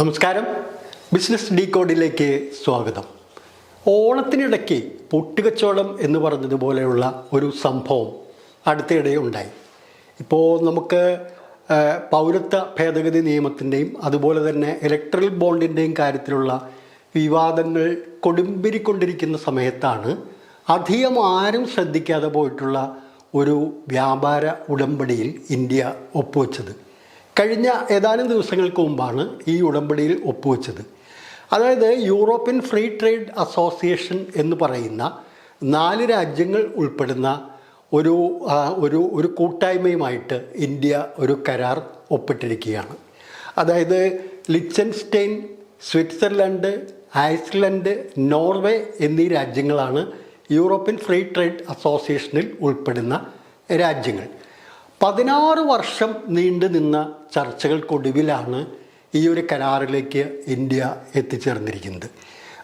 നമസ്കാരം. Business D കോഡിലേക്ക് സ്വാഗതം. ഓണത്തിനിടയ്ക്ക് പൊട്ടുകച്ചോളം എന്ന് പറഞ്ഞതുപോലെയുള്ള ഒരു സംഭവം അടുത്തിടെ ഉണ്ടായി. ഇപ്പോൾ നമുക്ക് പൗരത്വ ഭേദഗതി നിയമത്തിന്റെയും അതുപോലെ തന്നെ ഇലക്ട്രൽ ബോണ്ടിന്റെയും കാര്യത്തിലുള്ള വിവാദങ്ങൾ കൊടുമ്പിരിക്കൊണ്ടിരിക്കുന്ന സമയത്താണ് അധികം ആരും ശ്രദ്ധിക്കാതെ പോയിട്ടുള്ള ഒരു വ്യാപാര ഉടമ്പടിയിൽ ഇന്ത്യ ഒപ്പുവെച്ചത്. കഴിഞ്ഞ ഏതാനും ദിവസങ്ങൾക്ക് മുമ്പാണ് ഈ ഉടമ്പടിയിൽ ഒപ്പുവെച്ചത്. അതായത് യൂറോപ്യൻ ഫ്രീ ട്രേഡ് അസോസിയേഷൻ എന്ന് പറയുന്ന നാല് രാജ്യങ്ങൾ ഉൾപ്പെടുന്ന ഒരു ഒരു ഒരു കൂട്ടായ്മയുമായിട്ട് ഇന്ത്യ ഒരു കരാർ ഒപ്പിട്ടിരിക്കുകയാണ്. അതായത് ലിച്ചൻസ്റ്റൈൻ സ്വിറ്റ്സർലൻഡ് ഐസ്ലൻഡ് നോർവേ എന്നീ രാജ്യങ്ങളാണ് യൂറോപ്യൻ ഫ്രീ ട്രേഡ് അസോസിയേഷനിൽ ഉൾപ്പെടുന്ന രാജ്യങ്ങൾ. പതിനാറ് വർഷം നീണ്ടു നിന്ന ചർച്ചകൾക്കൊടുവിലാണ് ഈ ഒരു കരാറിലേക്ക് ഇന്ത്യ എത്തിച്ചേർന്നിരിക്കുന്നത്.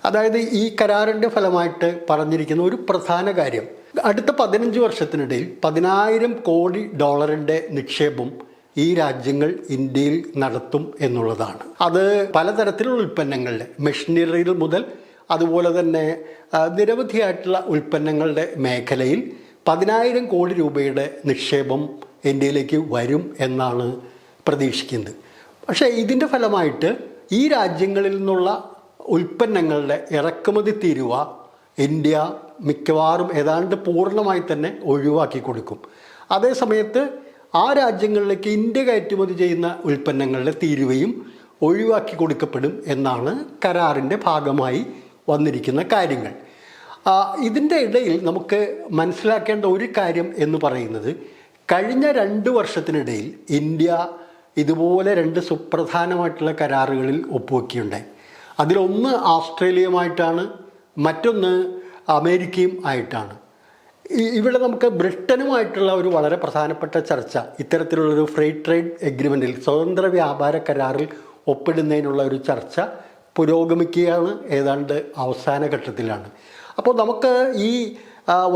അതായത് ഈ കരാറിന്റെ ഫലമായിട്ട് പറഞ്ഞിരിക്കുന്ന ഒരു പ്രധാന കാര്യം അടുത്ത പതിനഞ്ച് വർഷത്തിനിടയിൽ പതിനായിരം കോടി ഡോളറിന്റെ നിക്ഷേപം ഈ രാജ്യങ്ങൾ ഇന്ത്യയിൽ നടത്തും എന്നുള്ളതാണ്. അത് പലതരത്തിലുള്ള ഉൽപ്പന്നങ്ങളുടെ മെഷീനറികൾ മുതൽ അതുപോലെ തന്നെ നിരവധിയായിട്ടുള്ള ഉൽപ്പന്നങ്ങളുടെ മേഖലയിൽ പതിനായിരം കോടി രൂപയുടെ നിക്ഷേപം ഇന്ത്യയിലേക്ക് വരും എന്നാണ് പ്രതീക്ഷിക്കുന്നത്. പക്ഷേ ഇതിന്റെ ഫലമായിട്ട് ഈ രാജ്യങ്ങളിൽ നിന്നുള്ള ഉൽപ്പന്നങ്ങളുടെ ഇറക്കുമതി തീരുവ ഇന്ത്യ മിക്കവാറും ഏതാണ്ട് പൂർണമായി തന്നെ ഒഴിവാക്കി കൊടുക്കും. അതേസമയത്ത് ആ രാജ്യങ്ങളിലേക്ക് ഇന്ത്യ കയറ്റുമതി ചെയ്യുന്ന ഉൽപ്പന്നങ്ങളുടെ തീരുവയും ഒഴിവാക്കി കൊടുക്കപ്പെടും എന്നാണ് കരാറിന്റെ ഭാഗമായി വന്നിരിക്കുന്ന കാര്യങ്ങൾ. ഇതിന്റെ ഇടയിൽ നമുക്ക് മനസ്സിലാക്കേണ്ട ഒരു കാര്യം എന്ന് പറയുന്നത് കഴിഞ്ഞ രണ്ട് വർഷത്തിനിടയിൽ ഇന്ത്യ ഇതുപോലെ രണ്ട് സുപ്രധാനമായിട്ടുള്ള കരാറുകളിൽ ഒപ്പുവെക്കുകയുണ്ടായി. അതിലൊന്ന് ആസ്ട്രേലിയയുമായിട്ടാണ് മറ്റൊന്ന് അമേരിക്കയും ആയിട്ടാണ്. ഇവിടെ നമുക്ക് ബ്രിട്ടനുമായിട്ടുള്ള ഒരു വളരെ പ്രധാനപ്പെട്ട ചർച്ച ഇത്തരത്തിലുള്ളൊരു ഫ്രീ ട്രേഡ് എഗ്രിമെന്റിൽ സ്വതന്ത്ര വ്യാപാര കരാറിൽ ഒപ്പിടുന്നതിനുള്ള ഒരു ചർച്ച പുരോഗമിക്കുകയാണ് ഏതാണ്ട് അവസാന ഘട്ടത്തിലാണ്. അപ്പോൾ നമുക്ക് ഈ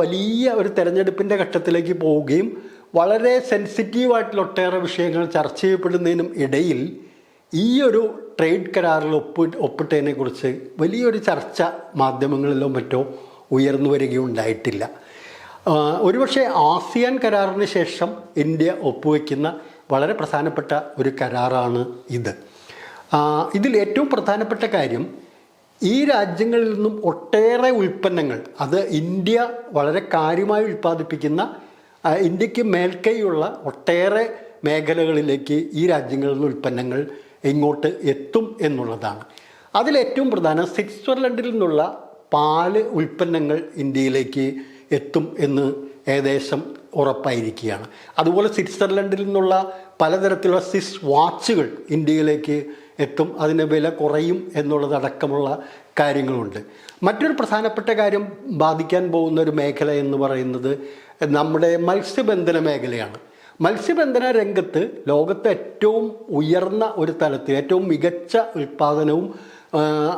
വലിയ ഒരു തെരഞ്ഞെടുപ്പിന്റെ ഘട്ടത്തിലേക്ക് പോവുകയും വളരെ സെൻസിറ്റീവായിട്ടുള്ള ഒട്ടേറെ വിഷയങ്ങൾ ചർച്ച ചെയ്യപ്പെടുന്നതിനും ഇടയിൽ ഈ ഒരു ട്രേഡ് കരാറിൽ ഒപ്പ് ഒപ്പിട്ടതിനെക്കുറിച്ച് വലിയൊരു ചർച്ച മാധ്യമങ്ങളിലോ മറ്റോ ഉയർന്നു വരികയുണ്ടായിട്ടില്ല. ഒരുപക്ഷെ ആസിയാൻ കരാറിന് ശേഷം ഇന്ത്യ ഒപ്പുവെക്കുന്ന വളരെ പ്രധാനപ്പെട്ട ഒരു കരാറാണ് ഇത്. ഇതിൽ ഏറ്റവും പ്രധാനപ്പെട്ട കാര്യം ഈ രാജ്യങ്ങളിൽ നിന്നും ഒട്ടേറെ ഉൽപ്പന്നങ്ങൾ അത് ഇന്ത്യ വളരെ കാര്യമായി ഉൽപ്പാദിപ്പിക്കുന്ന ഇന്ത്യയ്ക്ക് മേൽക്കൈയുള്ള ഒട്ടേറെ മേഖലകളിലേക്ക് ഈ രാജ്യങ്ങളിലെ ഉൽപ്പന്നങ്ങൾ ഇങ്ങോട്ട് എത്തും എന്നുള്ളതാണ്. അതിലേറ്റവും പ്രധാനം സ്വിറ്റ്സർലൻഡിൽ നിന്നുള്ള പാൽ ഉൽപ്പന്നങ്ങൾ ഇന്ത്യയിലേക്ക് എത്തും എന്ന് ഏകദേശം ഉറപ്പായിരിക്കുകയാണ്. അതുപോലെ സ്വിറ്റ്സർലൻഡിൽ നിന്നുള്ള പലതരത്തിലുള്ള സ്വിസ് വാച്ചുകൾ ഇന്ത്യയിലേക്ക് എത്തും. അതിന് വില കുറയും എന്നുള്ളതടക്കമുള്ള കാര്യങ്ങളുണ്ട്. മറ്റൊരു പ്രധാനപ്പെട്ട കാര്യം ബാധിക്കാൻ പോകുന്ന ഒരു മേഖല എന്ന് പറയുന്നത് നമ്മുടെ മത്സ്യബന്ധന മേഖലയാണ്. മത്സ്യബന്ധന രംഗത്ത് ലോകത്തെ ഏറ്റവും ഉയർന്ന ഒരു തലത്തിൽ ഏറ്റവും മികച്ച ഉൽപ്പാദനവും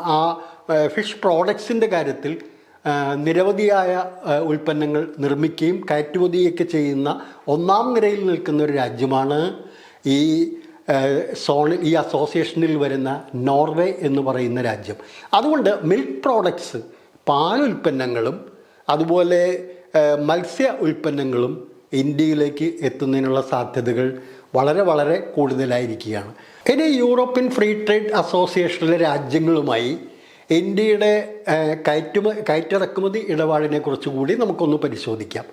ആ, ഫിഷ് പ്രോഡക്ട്സിന്റെ കാര്യത്തിൽ നിരവധിയായ ഉൽപ്പന്നങ്ങൾ നിർമ്മിക്കുകയും കയറ്റുമതിയൊക്കെ ചെയ്യുന്ന ഒന്നാം നിരയിൽ നിൽക്കുന്ന ഒരു രാജ്യമാണ് ഈ സോണിൽ ഈ അസോസിയേഷനിൽ വരുന്ന നോർവേ എന്ന് പറയുന്ന രാജ്യം. അതുകൊണ്ട് മിൽക്ക് പ്രോഡക്ട്സ് പാലുൽപ്പന്നങ്ങളും അതുപോലെ മത്സ്യ ഉൽപ്പന്നങ്ങളും ഇന്ത്യയിലേക്ക് എത്തുന്നതിനുള്ള സാധ്യതകൾ വളരെ വളരെ കൂടുതലായിരിക്കുകയാണ്. ഇനി യൂറോപ്യൻ ഫ്രീ ട്രേഡ് അസോസിയേഷനിലെ രാജ്യങ്ങളുമായി ഇന്ത്യയുടെ കയറ്റുമ കയറ്റിറക്കുമതി ഇടപാടിനെ കുറിച്ച് കൂടി നമുക്കൊന്ന് പരിശോധിക്കാം.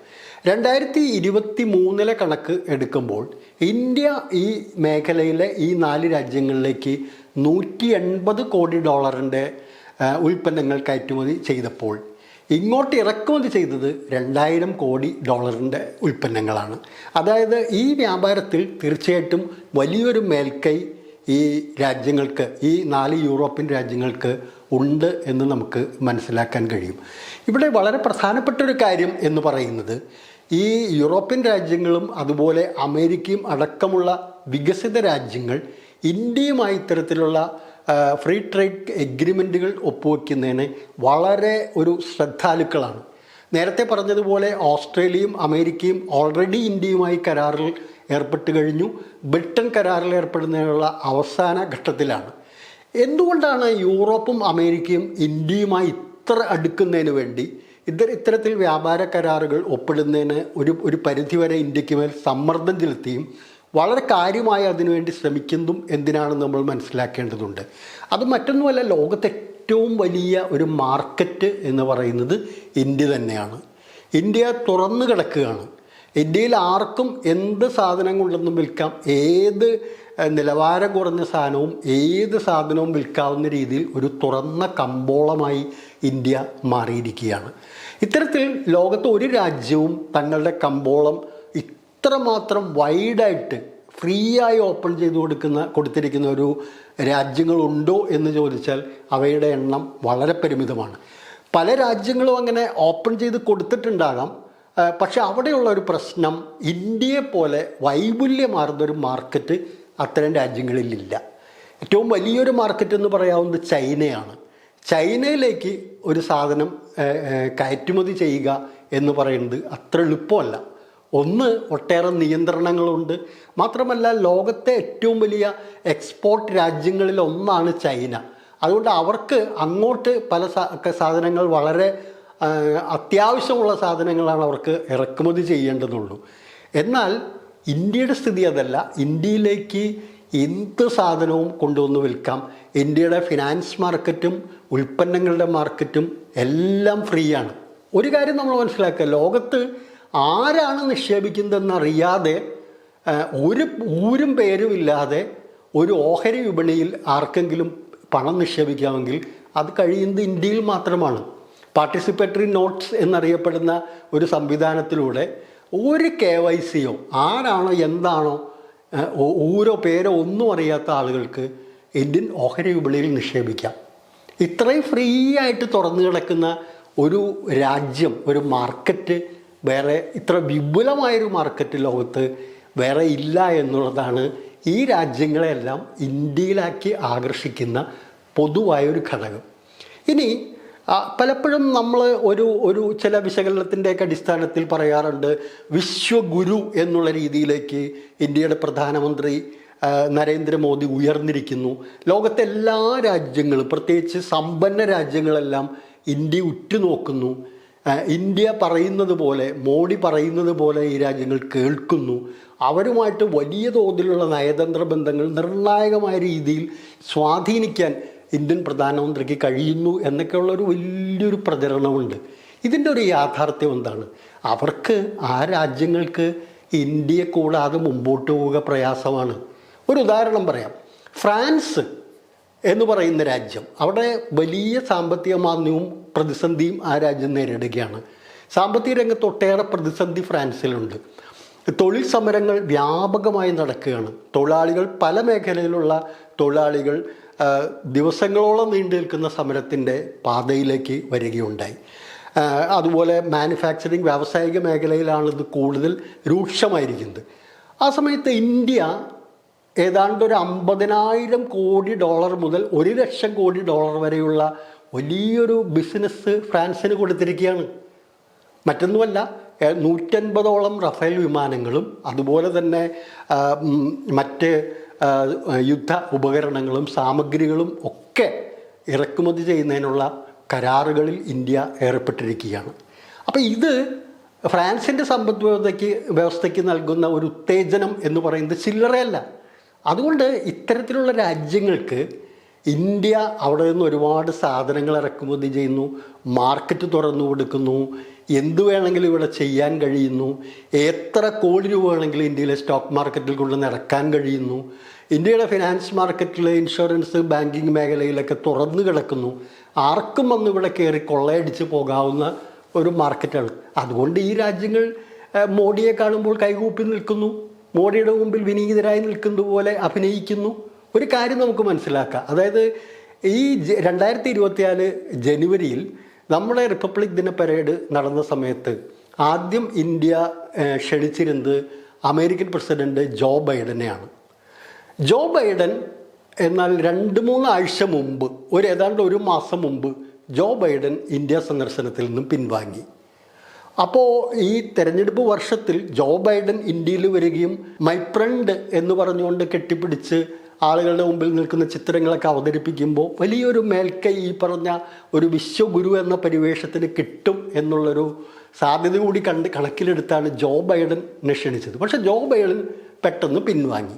രണ്ടായിരത്തി ഇരുപത്തി മൂന്നിലെ കണക്ക് എടുക്കുമ്പോൾ ഇന്ത്യ ഈ മേഖലയിലെ ഈ നാല് രാജ്യങ്ങളിലേക്ക് നൂറ്റി എൺപത് കോടി ഡോളറിന്റെ ഉൽപ്പന്നങ്ങൾ കയറ്റുമതി ചെയ്തപ്പോൾ ഇങ്ങോട്ട് ഇറക്കുമതി ചെയ്തത് രണ്ടായിരം കോടി ഡോളറിന്റെ ഉൽപ്പന്നങ്ങളാണ്. അതായത് ഈ വ്യാപാരത്തിൽ തീർച്ചയായിട്ടും വലിയൊരു മേൽക്കൈ ഈ രാജ്യങ്ങൾക്ക് ഈ നാല് യൂറോപ്യൻ രാജ്യങ്ങൾക്ക് ഉണ്ട് എന്ന് നമുക്ക് മനസ്സിലാക്കാൻ കഴിയും. ഇവിടെ വളരെ പ്രധാനപ്പെട്ട ഒരു കാര്യം എന്ന് പറയുന്നത് ഈ യൂറോപ്യൻ രാജ്യങ്ങളും അതുപോലെ അമേരിക്കയും അടക്കമുള്ള വികസിത രാജ്യങ്ങൾ ഇന്ത്യയുമായി ഇത്തരത്തിലുള്ള ഫ്രീ ട്രേഡ് എഗ്രിമെന്റുകൾ ഒപ്പുവെക്കുന്നതിന് വളരെ ഒരു ശ്രദ്ധാലുക്കളാണ്. നേരത്തെ പറഞ്ഞതുപോലെ ഓസ്ട്രേലിയയും അമേരിക്കയും ഓൾറെഡി ഇന്ത്യയുമായി കരാറിൽ ഏർപ്പെട്ട് കഴിഞ്ഞു. ബ്രിട്ടൻ കരാറിൽ ഏർപ്പെടുന്നതിനുള്ള അവസാന ഘട്ടത്തിലാണ്. എന്തുകൊണ്ടാണ് യൂറോപ്പും അമേരിക്കയും ഇന്ത്യയുമായി ഇത്ര അടുക്കുന്നതിന് വേണ്ടി ഇത്തര ഇത്തരത്തിൽ വ്യാപാര കരാറുകൾ ഒപ്പിടുന്നതിന് ഒരു ഒരു പരിധിവരെ ഇന്ത്യയ്ക്ക് മേൽ സമ്മർദ്ദം ചെലുത്തിയും വളരെ കാര്യമായി അതിനുവേണ്ടി ശ്രമിക്കുന്നതും എന്തിനാണ് നമ്മൾ മനസ്സിലാക്കേണ്ടതുണ്ട്. അത് മറ്റൊന്നുമല്ല ലോകത്തെ ഏറ്റവും വലിയ ഒരു മാർക്കറ്റ് എന്ന് പറയുന്നത് ഇന്ത്യ തന്നെയാണ്. ഇന്ത്യ തുറന്നു കിടക്കുകയാണ്. ഇന്ത്യയിൽ ആർക്കും എന്ത് സാധനം കൊണ്ടൊന്നും വിൽക്കാം ഏത് നിലവാരം കുറഞ്ഞ സാധനവും ഏത് സാധനവും വിൽക്കാവുന്ന രീതിയിൽ ഒരു തുറന്ന കമ്പോളമായി ഇന്ത്യ മാറിയിരിക്കുകയാണ്. ഇത്തരത്തിൽ ലോകത്ത് ഒരു രാജ്യവും തങ്ങളുടെ കമ്പോളം ഇത്രമാത്രം വൈഡായിട്ട് ഫ്രീ ആയി ഓപ്പൺ ചെയ്ത് കൊടുക്കുന്ന കൊടുത്തിരിക്കുന്ന ഒരു രാജ്യങ്ങളുണ്ടോ എന്ന് ചോദിച്ചാൽ അവയുടെ എണ്ണം വളരെ പരിമിതമാണ്. പല രാജ്യങ്ങളും അങ്ങനെ ഓപ്പൺ ചെയ്ത് കൊടുത്തിട്ടുണ്ടാകാം. പക്ഷെ അവിടെയുള്ള ഒരു പ്രശ്നം ഇന്ത്യയെ പോലെ വൈപുല്യമാർന്ന മാർക്കറ്റ് അത്തരം രാജ്യങ്ങളിലില്ല. ഏറ്റവും വലിയൊരു മാർക്കറ്റ് എന്ന് പറയാവുന്നത് ചൈനയാണ്. ചൈനയിലേക്ക് ഒരു സാധനം കയറ്റുമതി ചെയ്യുക എന്ന് പറയുന്നത് അത്ര എളുപ്പമല്ല. ഒന്ന് ഒട്ടേറെ നിയന്ത്രണങ്ങളുണ്ട്. മാത്രമല്ല ലോകത്തെ ഏറ്റവും വലിയ എക്സ്പോർട്ട് രാജ്യങ്ങളിൽ ഒന്നാണ് ചൈന. അതുകൊണ്ട് അവർക്ക് അങ്ങോട്ട് പല സാധനങ്ങൾ വളരെ അത്യാവശ്യമുള്ള സാധനങ്ങളാണ് അവർക്ക് ഇറക്കുമതി ചെയ്യേണ്ടതുള്ളൂ. എന്നാൽ ഇന്ത്യയുടെ സ്ഥിതി അതല്ല. ഇന്ത്യയിലേക്ക് എന്ത് സാധനവും കൊണ്ടുവന്ന് വിൽക്കാം. ഇന്ത്യയുടെ ഫിനാൻസ് മാർക്കറ്റും ഉൽപ്പന്നങ്ങളുടെ മാർക്കറ്റും എല്ലാം ഫ്രീ ആണ് ഒരു കാര്യം നമ്മൾ മനസ്സിലാക്കുക ലോകത്ത് ആരാണ് നിക്ഷേപിക്കുന്നതെന്നറിയാതെ ഒരു ഊരും പേരും ഇല്ലാതെ ഒരു ഓഹരി വിപണിയിൽ ആർക്കെങ്കിലും പണം നിക്ഷേപിക്കാമെങ്കിൽ അത് കഴിയുന്നത് ഇന്ത്യയിൽ മാത്രമാണ്. പാർട്ടിസിപ്പേറ്ററി നോട്ട്സ് എന്നറിയപ്പെടുന്ന ഒരു സംവിധാനത്തിലൂടെ ഒരു കെ വൈ സിയോ ആരാണോ എന്താണോ ഓരോ പേരോ ഒന്നും അറിയാത്ത ആളുകൾക്ക് ഇന്ത്യൻ ഓഹരി വിപണിയിൽ നിക്ഷേപിക്കാം. ഇത്രയും ഫ്രീ ആയിട്ട് തുറന്നു കിടക്കുന്ന ഒരു രാജ്യം ഒരു മാർക്കറ്റ് വേറെ ഇത്ര വിപുലമായൊരു മാർക്കറ്റ് ലോകത്ത് വേറെ ഇല്ല എന്നുള്ളതാണ് ഈ രാജ്യങ്ങളെല്ലാം ഇന്ത്യയിലാക്കി ആകർഷിക്കുന്ന പൊതുവായൊരു ഘടകം. ഇനി പലപ്പോഴും നമ്മൾ ഒരു ഒരു ചില വിശകലനത്തിന്റെയൊക്കെ അടിസ്ഥാനത്തിൽ പറയാറുണ്ട് വിശ്വഗുരു എന്നുള്ള രീതിയിലേക്ക് ഇന്ത്യയുടെ പ്രധാനമന്ത്രി നരേന്ദ്രമോദി ഉയർന്നിരിക്കുന്നു. ലോകത്തെ എല്ലാ രാജ്യങ്ങളും പ്രത്യേകിച്ച് സമ്പന്ന രാജ്യങ്ങളെല്ലാം ഇന്ത്യ ഉറ്റുനോക്കുന്നു. ഇന്ത്യ പറയുന്നത് പോലെ മോഡി പറയുന്നത് പോലെ ഈ രാജ്യങ്ങൾ കേൾക്കുന്നു. അവരുമായിട്ട് വലിയ തോതിലുള്ള നയതന്ത്ര ബന്ധങ്ങൾ നിർണായകമായ രീതിയിൽ സ്വാധീനിക്കാൻ ഇന്ത്യൻ പ്രധാനമന്ത്രിക്ക് കഴിയുന്നു എന്നൊക്കെയുള്ള ഒരു വലിയൊരു പ്രചരണമുണ്ട്. ഇതിന്റെ ഒരു യാഥാർത്ഥ്യം എന്താണ്? അവർക്ക് ആ രാജ്യങ്ങൾക്ക് ഇന്ത്യയെ കൂടാതെ മുമ്പോട്ട് പോവുക പ്രയാസമാണ്. ഒരു ഉദാഹരണം പറയാം. ഫ്രാൻസ് എന്ന് പറയുന്ന രാജ്യം അവിടെ വലിയ സാമ്പത്തിക മാന്ദ്യവും പ്രതിസന്ധിയും ആ രാജ്യം നേരിടുകയാണ്. സാമ്പത്തിക രംഗത്ത് ഒട്ടേറെ പ്രതിസന്ധി ഫ്രാൻസിലുണ്ട്. തൊഴിൽ സമരങ്ങൾ വ്യാപകമായി നടക്കുകയാണ്. തൊഴിലാളികൾ പല മേഖലയിലുള്ള തൊഴിലാളികൾ ദിവസങ്ങളോളം നീണ്ടു നിൽക്കുന്ന സമരത്തിന്റെ പാതയിലേക്ക് വരികയുണ്ടായി. അതുപോലെ മാനുഫാക്ചറിങ് വ്യാവസായിക മേഖലയിലാണിത് കൂടുതൽ രൂക്ഷമായിരിക്കുന്നത്. ആ സമയത്ത് ഇന്ത്യ ഏതാണ്ട് ഒരു അമ്പതിനായിരം കോടി ഡോളർ മുതൽ ഒരു ലക്ഷം കോടി ഡോളർ വരെയുള്ള വലിയൊരു ബിസിനസ് ഫ്രാൻസിന് കൊടുത്തിരിക്കുകയാണ്. മറ്റൊന്നുമല്ല നൂറ്റൻപതോളം റഫേൽ വിമാനങ്ങളും അതുപോലെ തന്നെ മറ്റ് യുദ്ധ ഉപകരണങ്ങളും സാമഗ്രികളും ഒക്കെ ഇറക്കുമതി ചെയ്യുന്നതിനുള്ള കരാറുകളിൽ ഇന്ത്യ ഏർപ്പെട്ടിരിക്കുകയാണ്. അപ്പോൾ ഇത് ഫ്രാൻസിന്റെ സമ്പദ് വ്യവസ്ഥയ്ക്ക് വ്യവസ്ഥയ്ക്ക് നൽകുന്ന ഒരു ഉത്തേജനം എന്ന് പറയുന്നത് ചില്ലറയല്ല. അതുകൊണ്ട് ഇത്തരത്തിലുള്ള രാജ്യങ്ങൾക്ക് ഇന്ത്യ അവിടെ നിന്ന് ഒരുപാട് സാധനങ്ങൾ ഇറക്കുമതി ചെയ്യുന്നു മാർക്കറ്റ് തുറന്നു കൊടുക്കുന്നു എന്തു വേണമെങ്കിലും ഇവിടെ ചെയ്യാൻ കഴിയുന്നു? എത്ര കോടി രൂപ വേണമെങ്കിലും ഇന്ത്യയിലെ സ്റ്റോക്ക് മാർക്കറ്റിൽ കൊണ്ട് നടക്കാൻ കഴിയുന്നു? ഇന്ത്യയുടെ ഫിനാൻസ് മാർക്കറ്റിൽ ഇൻഷുറൻസ് ബാങ്കിങ് മേഖലയിലൊക്കെ തുറന്നു കിടക്കുന്നു. ആർക്കും വന്ന് ഇവിടെ കയറി കൊള്ളയടിച്ച് പോകാവുന്ന ഒരു മാർക്കറ്റാണ് അതുകൊണ്ട് ഈ രാജ്യങ്ങൾ മോഡിയെ കാണുമ്പോൾ കൈകൂപ്പി നിൽക്കുന്നു. മോഡിയുടെ മുമ്പിൽ വിനീതരായി നിൽക്കുന്നത് പോലെ അഭിനയിക്കുന്നു. ഒരു കാര്യം നമുക്ക് മനസ്സിലാക്കാം. അതായത് ഈ രണ്ടായിരത്തി ഇരുപത്തിനാല് ജനുവരിയിൽ നമ്മുടെ റിപ്പബ്ലിക് ദിന പരേഡ് നടന്ന സമയത്ത് ആദ്യം ഇന്ത്യ ക്ഷണിച്ചിരുന്നത് അമേരിക്കൻ പ്രസിഡന്റ് ജോ ബൈഡനെയാണ്. ജോ ബൈഡൻ എന്നാൽ രണ്ട് മൂന്ന് ആഴ്ച മുമ്പ് ഒരു ഏതാണ്ട് ഒരു മാസം മുമ്പ് ജോ ബൈഡൻ ഇന്ത്യ സന്ദർശനത്തിൽ നിന്നും പിൻവാങ്ങി. അപ്പോൾ ഈ തെരഞ്ഞെടുപ്പ് വർഷത്തിൽ ജോ ബൈഡൻ ഇന്ത്യയിൽ വരികയും മൈ ഫ്രണ്ട് എന്ന് പറഞ്ഞുകൊണ്ട് കെട്ടിപ്പിടിച്ച് ആളുകളുടെ മുമ്പിൽ നിൽക്കുന്ന ചിത്രങ്ങളൊക്കെ അവതരിപ്പിക്കുമ്പോൾ വലിയൊരു മേൽക്കൈ ഈ പറഞ്ഞ ഒരു വിശ്വഗുരു എന്ന പരിവേഷത്തിന് കിട്ടും എന്നുള്ളൊരു സാധ്യത കൂടി കണ്ട് കണക്കിലെടുത്താണ് ജോ ബൈഡൻ ക്ഷണിച്ചത് പക്ഷേ ജോ ബൈഡൻ പെട്ടെന്ന് പിൻവാങ്ങി.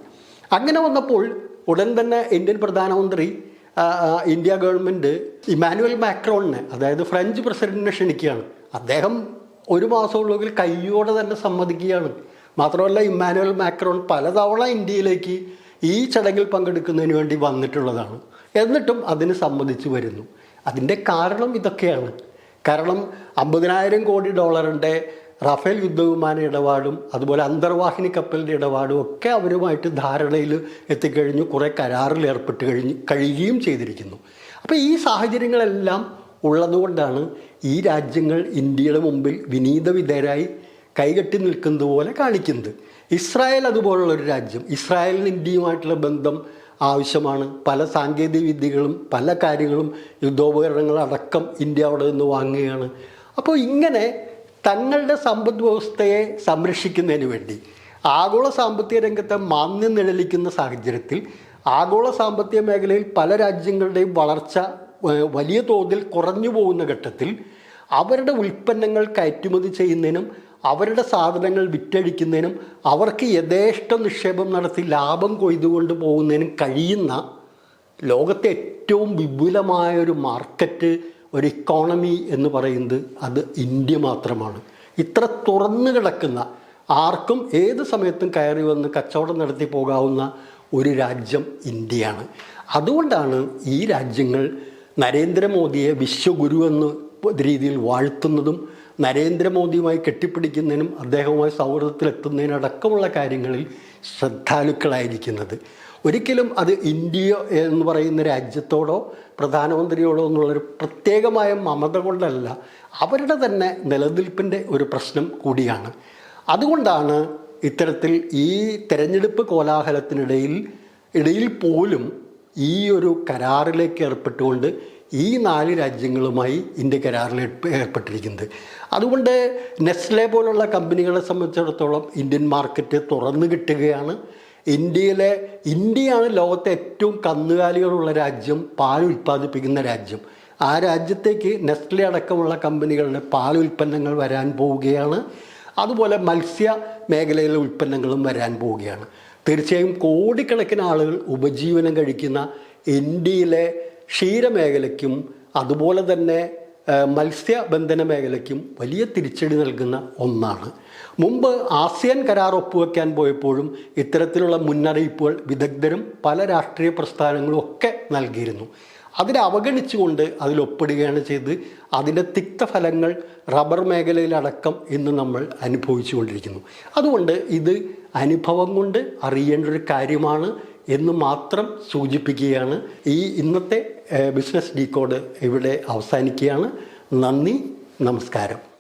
അങ്ങനെ വന്നപ്പോൾ ഉടൻ തന്നെ ഇന്ത്യൻ പ്രധാനമന്ത്രി ഇന്ത്യ ഗവൺമെന്റ് ഇമാനുവൽ മാക്രോണിനെ അതായത് ഫ്രഞ്ച് പ്രസിഡന്റിനെ ക്ഷണിക്കുകയാണ്. അദ്ദേഹം ഒരു മാസമുള്ളെങ്കിൽ കയ്യോടെ തന്നെ സമ്മതിക്കുകയാണ്. മാത്രമല്ല ഇമ്മാനുവൽ മാക്രോൺ പലതവണ ഇന്ത്യയിലേക്ക് ഈ ചടങ്ങിൽ പങ്കെടുക്കുന്നതിന് വേണ്ടി വന്നിട്ടുള്ളതാണ്. എന്നിട്ടും അതിന് സമ്മതിച്ചു വരുന്നു. അതിന്റെ കാരണം ഇതൊക്കെയാണ്. കാരണം അമ്പതിനായിരം കോടി ഡോളറിന്റെ റഫേൽ യുദ്ധവിമാന ഇടപാടും അതുപോലെ അന്തർവാഹിനി കപ്പലിന്റെ ഇടപാടും ഒക്കെ അവരുമായിട്ട് ധാരണയിൽ എത്തിക്കഴിഞ്ഞു കുറേ കരാറിൽ ഏർപ്പെട്ട് കഴിഞ്ഞ് കഴിയുകയും ചെയ്തിരിക്കുന്നു. അപ്പോൾ ഈ സാഹചര്യങ്ങളെല്ലാം ഉള്ളതുകൊണ്ടാണ് ഈ രാജ്യങ്ങൾ ഇന്ത്യയുടെ മുമ്പിൽ വിനീത വിധേയരായി കൈകെട്ടി നിൽക്കുന്നത് പോലെ കാണിക്കുന്നത്. ഇസ്രായേൽ അതുപോലുള്ള ഒരു രാജ്യം. ഇസ്രായേലിന് ഇന്ത്യയുമായിട്ടുള്ള ബന്ധം ആവശ്യമാണ്. പല സാങ്കേതിക വിദ്യകളും പല കാര്യങ്ങളും യുദ്ധോപകരണങ്ങളടക്കം ഇന്ത്യ അവിടെ നിന്ന് വാങ്ങുകയാണ്. അപ്പോൾ ഇങ്ങനെ തങ്ങളുടെ സമ്പദ് വ്യവസ്ഥയെ സംരക്ഷിക്കുന്നതിന് വേണ്ടി ആഗോള സാമ്പത്തിക രംഗത്തെ മാന്യം നിഴലിക്കുന്ന സാഹചര്യത്തിൽ ആഗോള സാമ്പത്തിക മേഖലയിൽ പല രാജ്യങ്ങളുടെയും വളർച്ച വലിയ തോതിൽ കുറഞ്ഞു പോകുന്ന ഘട്ടത്തിൽ അവരുടെ ഉൽപ്പന്നങ്ങൾ കയറ്റുമതി ചെയ്യുന്നതിനും അവരുടെ സാധനങ്ങൾ വിറ്റഴിക്കുന്നതിനും അവർക്ക് യഥേഷ്ട നിക്ഷേപം നടത്തി ലാഭം കൊയ്തുകൊണ്ട് പോകുന്നതിനും കഴിയുന്ന ലോകത്തെ ഏറ്റവും വിപുലമായ ഒരു മാർക്കറ്റ് ഒരു ഇക്കോണമി എന്ന് പറയുന്നത് അത് ഇന്ത്യ മാത്രമാണ്. ഇത്ര തുറന്നു കിടക്കുന്ന ആർക്കും ഏത് സമയത്തും കയറി വന്ന് കച്ചവടം നടത്തി പോകാവുന്ന ഒരു രാജ്യം ഇന്ത്യയാണ്. അതുകൊണ്ടാണ് ഈ രാജ്യങ്ങൾ നരേന്ദ്രമോദിയെ വിശ്വഗുരു എന്ന് രീതിയിൽ വാഴ്ത്തുന്നതും നരേന്ദ്രമോദിയുമായി കെട്ടിപ്പിടിക്കുന്നതിനും അദ്ദേഹവുമായി സൗഹൃദത്തിലെത്തുന്നതിനടക്കമുള്ള കാര്യങ്ങളിൽ ശ്രദ്ധാലുക്കളായിരിക്കുന്നത്. ഒരിക്കലും അത് ഇന്ത്യ എന്ന് പറയുന്ന രാജ്യത്തോടോ പ്രധാനമന്ത്രിയോടോ എന്നുള്ളൊരു പ്രത്യേകമായ മമത കൊണ്ടല്ല അവരുടെ തന്നെ നിലനിൽപ്പിന്റെ ഒരു പ്രശ്നം കൂടിയാണ്. അതുകൊണ്ടാണ് ഇത്തരത്തിൽ ഈ തെരഞ്ഞെടുപ്പ് കോലാഹലത്തിനിടയിൽ ഇടയിൽ പോലും ഈ ഒരു കരാറിലേക്ക് ഏർപ്പെട്ടുകൊണ്ട് ഈ നാല് രാജ്യങ്ങളുമായി ഇന്ത്യ കരാറിൽ ഏർപ്പ- ഏർപ്പെട്ടിരിക്കുന്നത്. അതുകൊണ്ട് നെസ്ലെ പോലുള്ള കമ്പനികളെ സംബന്ധിച്ചിടത്തോളം ഇന്ത്യൻ മാർക്കറ്റ് തുറന്നു കിട്ടുകയാണ്. ഇന്ത്യയിലെ ഇന്ത്യയാണ് ലോകത്തെ ഏറ്റവും കന്നുകാലികളുള്ള രാജ്യം പാൽ ഉൽപ്പാദിപ്പിക്കുന്ന രാജ്യം. ആ രാജ്യത്തേക്ക് നെസ്ലെ അടക്കമുള്ള കമ്പനികളുടെ പാൽ ഉൽപ്പന്നങ്ങൾ വരാൻ പോവുകയാണ്. അതുപോലെ മത്സ്യ മേഖലയിലെ ഉൽപ്പന്നങ്ങളും വരാൻ പോവുകയാണ്. തീർച്ചയായും കോടിക്കണക്കിന് ആളുകൾ ഉപജീവനം കഴിക്കുന്ന ഇന്ത്യയിലെ ക്ഷീരമേഖലയ്ക്കും അതുപോലെ തന്നെ മത്സ്യബന്ധന മേഖലയ്ക്കും വലിയ തിരിച്ചടി നൽകുന്ന ഒന്നാണ്. മുമ്പ് ആസിയാൻ കരാർ ഒപ്പുവെക്കാൻ പോയപ്പോഴും ഇത്തരത്തിലുള്ള മുന്നറിയിപ്പുകൾ വിദഗ്ധരും പല രാഷ്ട്രീയ പ്രസ്ഥാനങ്ങളും ഒക്കെ നൽകിയിരുന്നു. അതിനെ അവഗണിച്ചുകൊണ്ട് അതിൽ ഒപ്പിടുകയാണ് ചെയ്ത് അതിന്റെ തിക്തഫലങ്ങൾ റബ്ബർ മേഖലയിലടക്കം ഇന്ന് നമ്മൾ അനുഭവിച്ചു കൊണ്ടിരിക്കുന്നു അതുകൊണ്ട് ഇത് അനുഭവം കൊണ്ട് അറിയേണ്ട ഒരു കാര്യമാണ്. എന്ന് മാത്രം സൂചിപ്പിക്കുകയാണ്. ഈ ഇന്നത്തെ ബിസിനസ് ഡീ കോഡ് ഇവിടെ അവസാനിക്കുകയാണ്. നന്ദി നമസ്കാരം.